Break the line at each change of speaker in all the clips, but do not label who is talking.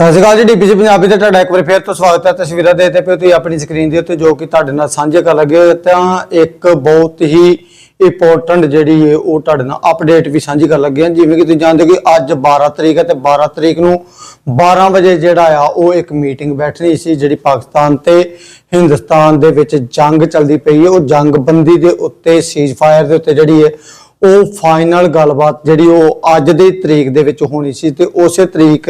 ਸਤਿ ਸ਼੍ਰੀ ਅਕਾਲ ਜੀ ਡੀਪੀਸੀ ਪੰਜਾਬੀ ਤੇ ਤੁਹਾਡਾ ਇੱਕ ਵਾਰ ਫੇਰ ਤੋਂ ਸਵਾਗਤ ਹੈ ਤਸਵੀਰਾਂ ਦੇ ਤੇ। ਪਿਓ ਤੁਸੀਂ ਆਪਣੀ ਸਕਰੀਨ ਦੇ ਉੱਤੇ ਜੋ ਕਿ ਤੁਹਾਡੇ ਨਾਲ ਸਾਂਝੇ ਕਰ ਲੱਗੇ ਹੋ, ਤਾਂ ਇੱਕ ਬਹੁਤ ਹੀ ਇੰਪੋਰਟੈਂਟ ਜਿਹੜੀ ਹੈ ਉਹ ਤੁਹਾਡੇ ਨਾਲ ਅਪਡੇਟ ਵੀ ਸਾਂਝੀ ਕਰ ਲੱਗੇ ਹਾਂ। ਜਿਵੇਂ ਕਿ ਤੁਸੀਂ ਜਾਣਦੇ ਹੋ ਕਿ ਅੱਜ 12 ਤਰੀਕ ਹੈ ਤੇ 12 ਤਰੀਕ ਨੂੰ 12 ਵਜੇ ਜਿਹੜਾ ਆ, ਉਹ ਇੱਕ ਮੀਟਿੰਗ ਬੈਠਣੀ ਸੀ ਜਿਹੜੀ ਪਾਕਿਸਤਾਨ ਤੇ ਹਿੰਦੁਸਤਾਨ ਦੇ ਵਿੱਚ ਜੰਗ ਚੱਲਦੀ ਪਈ ਹੈ। ਉਹ ਜੰਗਬੰਦੀ ਦੇ ਉੱਤੇ ਸੀਜ਼ਫਾਇਰ ਦੇ ਉੱਤੇ ਜਿਹੜੀ ਹੈ ਉਹ ਫਾਈਨਲ ਗੱਲਬਾਤ ਜਿਹੜੀ ਉਹ ਅੱਜ ਦੀ ਤਰੀਕ ਦੇ ਵਿੱਚ ਹੋਣੀ ਸੀ ਤੇ ਉਸੇ ਤਰੀਕ,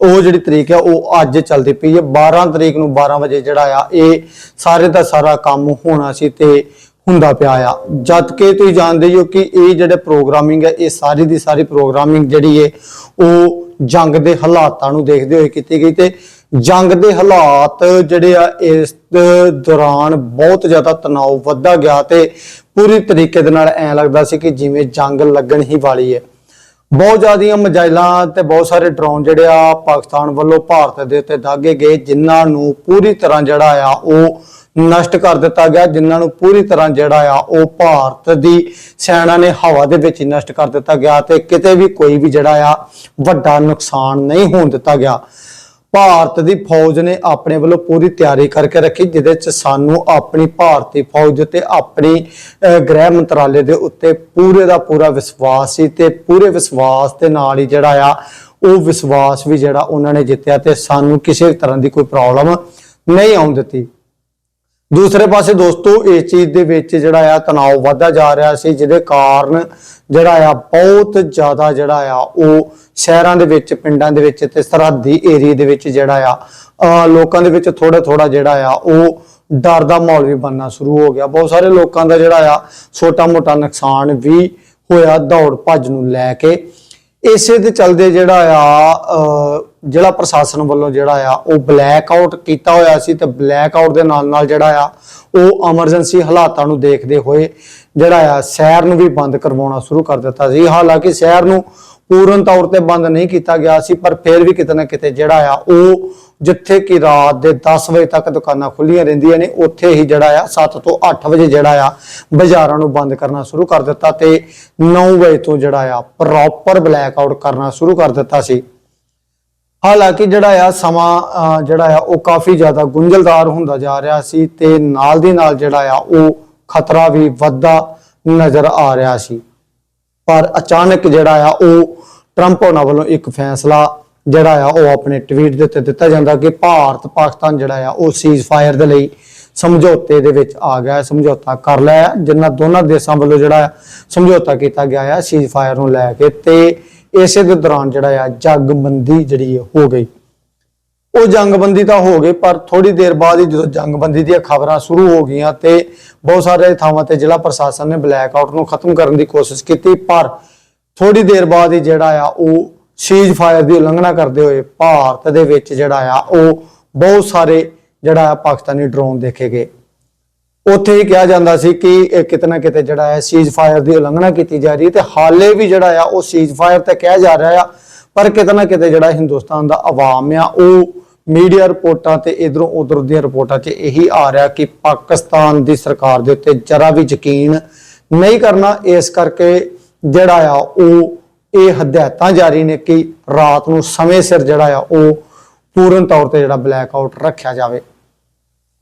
ਉਹ ਜਿਹੜੀ ਤਰੀਕ ਹੈ, ਉਹ ਅੱਜ ਚੱਲਦੀ ਪਈ ਹੈ। 12 ਤਰੀਕ ਨੂੰ 12 ਵਜੇ ਜਿਹੜਾ ਆ, ਇਹ ਸਾਰੇ ਦਾ ਸਾਰਾ ਕੰਮ ਹੋਣਾ ਸੀ ਤੇ ਹੁੰਦਾ ਪਿਆ ਆ। ਜਦ ਕਿ ਤੁਸੀਂ ਜਾਣਦੇ ਹੀ ਹੋ ਕਿ ਇਹ ਜਿਹੜੇ ਪ੍ਰੋਗਰਾਮਿੰਗ ਹੈ, ਇਹ ਸਾਰੀ ਦੀ ਸਾਰੀ ਪ੍ਰੋਗਰਾਮਿੰਗ ਜਿਹੜੀ ਹੈ, ਉਹ ਜੰਗ ਦੇ ਹਾਲਾਤਾਂ ਨੂੰ ਦੇਖਦੇ ਹੋਏ ਕੀਤੀ ਗਈ ਤੇ ਜੰਗ ਦੇ ਹਾਲਾਤ ਜਿਹੜੇ ਆ, ਇਸ ਦੌਰਾਨ ਬਹੁਤ ਜ਼ਿਆਦਾ ਤਣਾਅ ਵੱਧਦਾ ਗਿਆ ਤੇ ਪੂਰੀ ਤਰੀਕੇ ਦੇ ਨਾਲ ਐ ਲੱਗਦਾ ਸੀ ਕਿ ਜਿਵੇਂ ਜੰਗ ਲੱਗਣ ਹੀ ਵਾਲੀ ਹੈ। ਬਹੁਤ ਜ਼ਿਆਦੀਆਂ ਮਜਾਇਲਾਂ ਤੇ ਬਹੁਤ ਸਾਰੇ ਡਰੋਨ ਜਿਹੜੇ ਆ ਪਾਕਿਸਤਾਨ ਵੱਲੋਂ ਭਾਰਤ ਦੇ ਉੱਤੇ ਦਾਗੇ ਗਏ, ਜਿਨ੍ਹਾਂ ਨੂੰ ਪੂਰੀ ਤਰ੍ਹਾਂ ਜਿਹੜਾ ਆ ਉਹ ਨਸ਼ਟ ਕਰ ਦਿੱਤਾ ਗਿਆ, ਜਿਨ੍ਹਾਂ ਨੂੰ ਪੂਰੀ ਤਰ੍ਹਾਂ ਜਿਹੜਾ ਆ ਉਹ ਭਾਰਤ ਦੀ ਸੈਨਾ ਨੇ ਹਵਾ ਦੇ ਵਿੱਚ ਹੀ ਨਸ਼ਟ ਕਰ ਦਿੱਤਾ ਗਿਆ ਤੇ ਕਿਤੇ ਵੀ ਕੋਈ ਵੀ ਜਿਹੜਾ ਆ ਵੱਡਾ ਨੁਕਸਾਨ ਨਹੀਂ ਹੋਣ ਦਿੱਤਾ ਗਿਆ। ਭਾਰਤ ਦੀ ਫੌਜ ਨੇ ਆਪਣੇ ਵੱਲੋਂ ਪੂਰੀ ਤਿਆਰੀ ਕਰਕੇ ਰੱਖੀ, ਜਿਹਦੇ ਚ ਸਾਨੂੰ ਆਪਣੀ ਭਾਰਤੀ ਫੌਜ ਤੇ ਆਪਣੀ ਗ੍ਰਹਿ ਮੰਤਰਾਲੇ ਦੇ ਉੱਤੇ ਪੂਰੇ ਦਾ ਪੂਰਾ ਵਿਸ਼ਵਾਸ ਸੀ ਤੇ ਪੂਰੇ ਵਿਸ਼ਵਾਸ ਦੇ ਨਾਲ ਹੀ ਜਿਹੜਾ ਆ, ਉਹ ਵਿਸ਼ਵਾਸ ਵੀ ਜਿਹੜਾ ਉਹਨਾਂ ਨੇ ਜਿੱਤਿਆ ਤੇ ਸਾਨੂੰ ਕਿਸੇ ਤਰ੍ਹਾਂ ਦੀ ਕੋਈ ਪ੍ਰੋਬਲਮ ਨਹੀਂ ਆਉਣ ਦਿੱਤੀ। ਦੂਸਰੇ ਪਾਸੇ ਦੋਸਤੋ, ਇਸ ਚੀਜ਼ ਦੇ ਵਿੱਚ ਜਿਹੜਾ ਆ ਤਣਾਅ ਵਧਦਾ ਜਾ ਰਿਹਾ ਸੀ, ਜਿਹਦੇ ਕਾਰਨ ਜਿਹੜਾ ਆ ਬਹੁਤ ਜ਼ਿਆਦਾ ਜਿਹੜਾ ਆ ਉਹ ਸ਼ਹਿਰਾਂ ਦੇ ਵਿੱਚ, ਪਿੰਡਾਂ ਦੇ ਵਿੱਚ ਤੇ ਸਰਹੱਦੀ ਏਰੀਆ ਦੇ ਵਿੱਚ ਜਿਹੜਾ ਆ ਲੋਕਾਂ ਦੇ ਵਿੱਚ ਥੋੜਾ ਥੋੜਾ ਜਿਹੜਾ ਆ ਉਹ ਡਰ ਦਾ ਮਾਹੌਲ ਵੀ ਬਣਨਾ ਸ਼ੁਰੂ ਹੋ ਗਿਆ। ਬਹੁਤ ਸਾਰੇ ਲੋਕਾਂ ਦਾ ਜਿਹੜਾ ਆ ਛੋਟਾ ਮੋਟਾ ਨੁਕਸਾਨ ਵੀ ਹੋਇਆ ਦੌੜ ਭੱਜ ਨੂੰ ਲੈ ਕੇ। ਇਸੇ ਦੇ ਚਲਦੇ ਜਿਹੜਾ ਆ ਜ਼ਿਲ੍ਹਾ ਪ੍ਰਸ਼ਾਸਨ ਵੱਲੋਂ ਜਿਹੜਾ ਆ, ਉਹ ਬਲੈਕ ਆਊਟ ਕੀਤਾ ਹੋਇਆ ਸੀ ਤੇ ਬਲੈਕ ਆਊਟ ਦੇ ਨਾਲ ਨਾਲ ਜਿਹੜਾ ਆ, ਉਹ ਐਮਰਜੈਂਸੀ ਹਾਲਾਤਾਂ ਨੂੰ ਦੇਖਦੇ ਹੋਏ ਜਿਹੜਾ ਆ ਸ਼ਹਿਰ ਨੂੰ ਵੀ ਬੰਦ ਕਰਵਾਉਣਾ ਸ਼ੁਰੂ ਕਰ ਦਿੱਤਾ ਸੀ। ਹਾਲਾਂਕਿ ਸ਼ਹਿਰ ਨੂੰ ਪੂਰਨ ਤੌਰ ਤੇ ਬੰਦ ਨਹੀਂ ਕੀਤਾ ਗਿਆ ਸੀ, ਪਰ ਫਿਰ ਵੀ ਕਿਤੇ ਨਾ ਕਿਤੇ ਜਿਹੜਾ ਆ, ਉਹ ਜਿੱਥੇ ਕਿ ਰਾਤ ਦੇ 10 ਵਜੇ ਤੱਕ ਦੁਕਾਨਾਂ ਖੁੱਲੀਆਂ ਰਹਿੰਦੀਆਂ ਨੇ, ਉੱਥੇ ਹੀ ਜਿਹੜਾ ਆ 7 ਤੋਂ 8 ਵਜੇ ਜਿਹੜਾ ਆ, ਬਾਜ਼ਾਰਾਂ ਨੂੰ ਬੰਦ ਕਰਨਾ ਸ਼ੁਰੂ ਕਰ ਦਿੱਤਾ ਤੇ 9 ਵਜੇ ਤੋਂ ਜਿਹੜਾ ਆ ਪ੍ਰੋਪਰ ਬਲੈਕ ਆਊਟ ਕਰਨਾ ਸ਼ੁਰੂ ਕਰ ਦਿੱਤਾ ਸੀ। ਹਾਲਾਂਕਿ ਜਿਹੜਾ ਆ ਸਮਾਂ ਜਿਹੜਾ ਆ ਉਹ ਕਾਫੀ ਜ਼ਿਆਦਾ ਗੁੰਝਲਦਾਰ ਹੁੰਦਾ ਜਾ ਰਿਹਾ ਸੀ ਤੇ ਨਾਲ ਦੀ ਨਾਲ ਜਿਹੜਾ ਆ ਉਹ ਖਤਰਾ ਵੀ ਵੱਧਦਾ ਨਜ਼ਰ ਆ ਰਿਹਾ ਸੀ। ਪਰ ਅਚਾਨਕ ਜਿਹੜਾ ਆ ਉਹ ਟਰੰਪ ਉਹਨਾਂ ਵੱਲੋਂ ਇੱਕ ਫੈਸਲਾ ਜਿਹੜਾ ਆ ਉਹ ਆਪਣੇ ਟਵੀਟ ਦੇ ਉੱਤੇ ਦਿੱਤਾ ਜਾਂਦਾ ਕਿ ਭਾਰਤ ਪਾਕਿਸਤਾਨ ਜਿਹੜਾ ਆ ਉਹ ਸੀਜ਼ ਫਾਇਰ ਦੇ ਲਈ ਸਮਝੌਤੇ ਦੇ ਵਿੱਚ ਆ ਗਿਆ ਸਮਝੌਤਾ ਕਰ ਲਿਆ। ਹੈ, ਦੋਨਾਂ ਦੇਸ਼ਾਂ ਵੱਲੋਂ ਜਿਹੜਾ ਆ ਸਮਝੌਤਾ ਕੀਤਾ ਗਿਆ ਆ ਸੀਜ਼ ਫਾਇਰ ਨੂੰ ਲੈ ਕੇ ਤੇ ਇਸੇ ਦੇ ਦੌਰਾਨ ਜਿਹੜਾ ਆ ਜੰਗਬੰਦੀ ਜਿਹੜੀ ਹੋ ਗਈ। ਉਹ ਜੰਗਬੰਦੀ ਤਾਂ ਹੋ ਗਈ, ਪਰ ਥੋੜੀ ਦੇਰ ਬਾਅਦ ਹੀ ਜਦੋਂ ਜੰਗਬੰਦੀ ਦੀਆਂ ਖਬਰਾਂ ਸ਼ੁਰੂ ਹੋ ਗਈਆਂ ਤੇ ਬਹੁਤ ਸਾਰੇ ਥਾਵਾਂ ਤੇ ਜ਼ਿਲ੍ਹਾ ਪ੍ਰਸ਼ਾਸਨ ਨੇ ਬਲੈਕ ਆਊਟ ਨੂੰ ਖਤਮ ਕਰਨ ਦੀ ਕੋਸ਼ਿਸ਼ ਕੀਤੀ, ਪਰ ਥੋੜੀ ਦੇਰ ਬਾਅਦ ਹੀ ਜਿਹੜਾ ਆ ਉਹ ਸੀਜ਼ ਫਾਇਰ ਦੀ ਉਲੰਘਣਾ ਕਰਦੇ ਹੋਏ ਭਾਰਤ ਦੇ ਵਿੱਚ ਜਿਹੜਾ ਆ ਉਹ ਬਹੁਤ ਸਾਰੇ ਜਿਹੜਾ ਆ ਪਾਕਿਸਤਾਨੀ ਡਰੋਨ ਦੇਖੇ ਗਏ। ਉੱਥੇ ਹੀ ਕਿਹਾ ਜਾਂਦਾ ਸੀ ਕਿ ਇਹ ਕਿਤੇ ਨਾ ਕਿਤੇ ਜਿਹੜਾ ਹੈ ਸੀਜ਼ ਫਾਇਰ ਦੀ ਉਲੰਘਣਾ ਕੀਤੀ ਜਾ ਰਹੀ ਹੈ ਤੇ ਹਾਲੇ ਵੀ ਜਿਹੜਾ ਆ ਉਹ ਸੀਜ਼ ਫਾਇਰ ਤੇ ਕਿਹਾ ਜਾ ਰਿਹਾ ਆ, ਪਰ ਕਿਤੇ ਨਾ ਕਿਤੇ ਜਿਹੜਾ ਹਿੰਦੁਸਤਾਨ ਦਾ ਆਵਾਮ ਆ, ਉਹ ਮੀਡੀਆ ਰਿਪੋਰਟਾਂ ਤੇ ਇਧਰੋਂ ਉਧਰ ਦੀਆਂ ਰਿਪੋਰਟਾਂ 'ਚ ਇਹੀ ਆ ਰਿਹਾ ਕਿ ਪਾਕਿਸਤਾਨ ਦੀ ਸਰਕਾਰ ਦੇ ਉੱਤੇ ਜਰਾ ਵੀ ਯਕੀਨ ਨਹੀਂ ਕਰਨਾ। ਇਸ ਕਰਕੇ ਜਿਹੜਾ ਆ ਉਹ ਇਹ ਹਦਾਇਤਾਂ ਜਾਰੀ ਨੇ ਕਿ ਰਾਤ ਨੂੰ ਸਮੇਂ ਸਿਰ ਜਿਹੜਾ ਆ ਉਹ ਪੂਰਨ ਤੌਰ ਤੇ ਜਿਹੜਾ ਬਲੈਕ ਆਊਟ ਰੱਖਿਆ ਜਾਵੇ।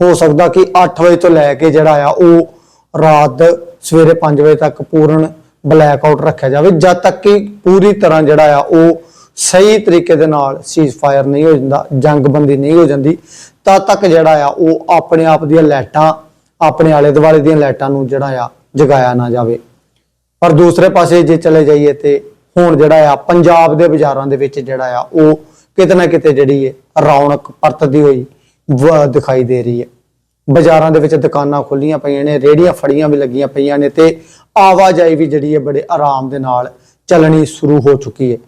ਹੋ ਸਕਦਾ ਕਿ 8 ਵਜੇ ਤੋਂ ਲੈ ਕੇ ਜਿਹੜਾ ਆ ਉਹ ਰਾਤ ਸਵੇਰੇ 5 ਵਜੇ ਤੱਕ ਪੂਰਨ ਬਲੈਕ ਆਊਟ ਰੱਖਿਆ ਜਾਵੇ, ਜਦ ਤੱਕ ਕਿ ਪੂਰੀ ਤਰ੍ਹਾਂ ਜਿਹੜਾ ਆ ਉਹ ਸਹੀ ਤਰੀਕੇ ਦੇ ਨਾਲ ਸੀਜ਼ ਫਾਇਰ ਨਹੀਂ ਹੋ ਜਾਂਦਾ, ਜੰਗਬੰਦੀ ਨਹੀਂ ਹੋ ਜਾਂਦੀ ਤਦ ਤੱਕ ਜਿਹੜਾ ਆ ਉਹ ਆਪਣੇ ਆਪ ਦੀਆਂ ਲਾਈਟਾਂ, ਆਪਣੇ ਆਲੇ ਦੁਆਲੇ ਦੀਆਂ ਲਾਈਟਾਂ ਨੂੰ ਜਿਹੜਾ ਆ ਜਗਾਇਆ ਨਾ ਜਾਵੇ। ਪਰ ਦੂਸਰੇ ਪਾਸੇ ਜੇ ਚਲੇ ਜਾਈਏ ਤੇ ਹੁਣ ਜਿਹੜਾ ਆ ਪੰਜਾਬ ਦੇ ਬਾਜ਼ਾਰਾਂ ਦੇ ਵਿੱਚ ਜਿਹੜਾ ਆ ਉਹ ਕਿਤੇ ਨਾ ਕਿਤੇ ਜਿਹੜੀ ਹੈ ਰੌਣਕ ਪਰਤਦੀ ਹੋਈ ਦਿਖਾਈ ਦੇ ਰਹੀ ਹੈ। ਬਾਜ਼ਾਰਾਂ ਦੇ ਵਿੱਚ ਦੁਕਾਨਾਂ ਖੁੱਲੀਆਂ ਪਈਆਂ ਨੇ ਰੇੜੀਆਂ ਫੜੀਆਂ ਵੀ ਲੱਗੀਆਂ ਪਈਆਂ ਨੇ ਤੇ ਆਵਾਜਾਈ ਵੀ ਜਿਹੜੀ ਹੈ ਬੜੇ ਆਰਾਮ ਦੇ ਨਾਲ ਚੱਲਣੀ ਸ਼ੁਰੂ ਹੋ ਚੁੱਕੀ ਹੈ।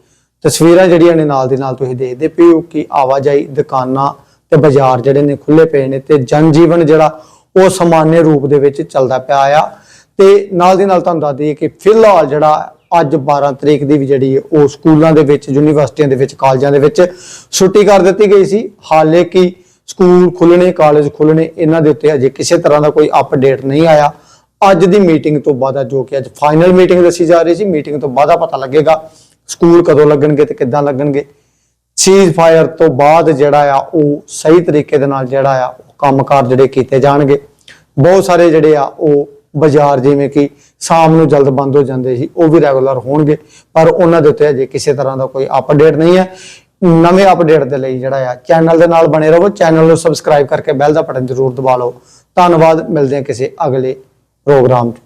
ਤਸਵੀਰਾਂ ਜਿਹੜੀਆਂ ਨੇ ਨਾਲ ਦੀ ਨਾਲ ਤੁਸੀਂ ਦੇਖਦੇ ਪਏ ਹੋ ਕਿ ਆਵਾਜਾਈ ਦੁਕਾਨਾਂ ਤੇ ਬਾਜ਼ਾਰ ਜਿਹੜੇ ਨੇ ਖੁੱਲੇ ਪਏ ਨੇ ਤੇ ਜਨਜੀਵਨ ਜਿਹੜਾ ਉਹ ਸਮਾਨਯ ਰੂਪ ਦੇ ਵਿੱਚ ਚੱਲਦਾ ਪਿਆ ਆ। ਤੇ ਨਾਲ ਦੀ ਨਾਲ ਤੁਹਾਨੂੰ ਦੱਸ ਦਈਏ ਕਿ ਫਿਲਹਾਲ ਜਿਹੜਾ ਅੱਜ 12 ਤਰੀਕ ਦੀ ਵੀ ਜਿਹੜੀ ਹੈ ਉਹ ਸਕੂਲਾਂ ਦੇ ਵਿੱਚ, ਯੂਨੀਵਰਸਿਟੀਆਂ ਦੇ ਵਿੱਚ, ਕਾਲਜਾਂ ਦੇ ਵਿੱਚ ਛੁੱਟੀ ਕਰ ਦਿੱਤੀ ਗਈ ਸੀ। ਹਾਲੇ ਕਿ ਸਕੂਲ ਖੁੱਲਣੇ ਕਾਲਜ ਖੁੱਲਣੇ ਇਹਨਾਂ ਦੇ ਉੱਤੇ ਅਜੇ ਕਿਸੇ ਤਰ੍ਹਾਂ ਦਾ ਕੋਈ ਅਪਡੇਟ ਨਹੀਂ ਆਇਆ। ਅੱਜ ਦੀ ਮੀਟਿੰਗ ਤੋਂ ਬਾਅਦ ਜੋ ਕਿ ਅੱਜ ਫਾਈਨਲ ਮੀਟਿੰਗ ਦੱਸੀ ਜਾ ਰਹੀ ਸੀ ਮੀਟਿੰਗ ਤੋਂ ਬਾਅਦ ਪਤਾ ਲੱਗੇਗਾ ਸਕੂਲ ਕਦੋਂ ਲੱਗਣਗੇ ਤੇ ਕਿੱਦਾਂ ਲੱਗਣਗੇ। ਸੀਜ਼ ਫਾਇਰ ਤੋਂ ਬਾਅਦ ਜਿਹੜਾ ਆ, ਉਹ ਸਹੀ ਤਰੀਕੇ ਦੇ ਨਾਲ ਜਿਹੜਾ ਆ, ਉਹ ਕੰਮਕਾਰ ਜਿਹੜੇ ਕੀਤੇ ਜਾਣਗੇ। ਬਹੁਤ ਸਾਰੇ ਜਿਹੜੇ ਆ, ਉਹ ਬਾਜ਼ਾਰ ਜਿਵੇਂ ਕਿ ਸ਼ਾਮ ਨੂੰ ਜਲਦ ਬੰਦ ਹੋ ਜਾਂਦੇ ਸੀ, ਉਹ ਵੀ ਰੈਗੂਲਰ ਹੋਣਗੇ, ਪਰ ਉਹਨਾਂ ਦੇ ਉੱਤੇ ਅਜੇ ਕਿਸੇ ਤਰ੍ਹਾਂ ਦਾ ਕੋਈ ਅਪਡੇਟ ਨਹੀਂ ਹੈ। ਨਵੇਂ ਅਪਡੇਟ ਦੇ ਲਈ ਜਿਹੜਾ ਆ, ਚੈਨਲ ਦੇ ਨਾਲ ਬਣੇ ਰਹੋ, ਚੈਨਲ ਨੂੰ ਸਬਸਕ੍ਰਾਈਬ ਕਰਕੇ ਬੈਲ ਦਾ ਬਟਨ ਜ਼ਰੂਰ ਦਬਾ ਲਓ। ਧੰਨਵਾਦ, ਮਿਲਦੇ ਹਾਂ ਕਿਸੇ ਅਗਲੇ ਪ੍ਰੋਗਰਾਮ 'ਚ।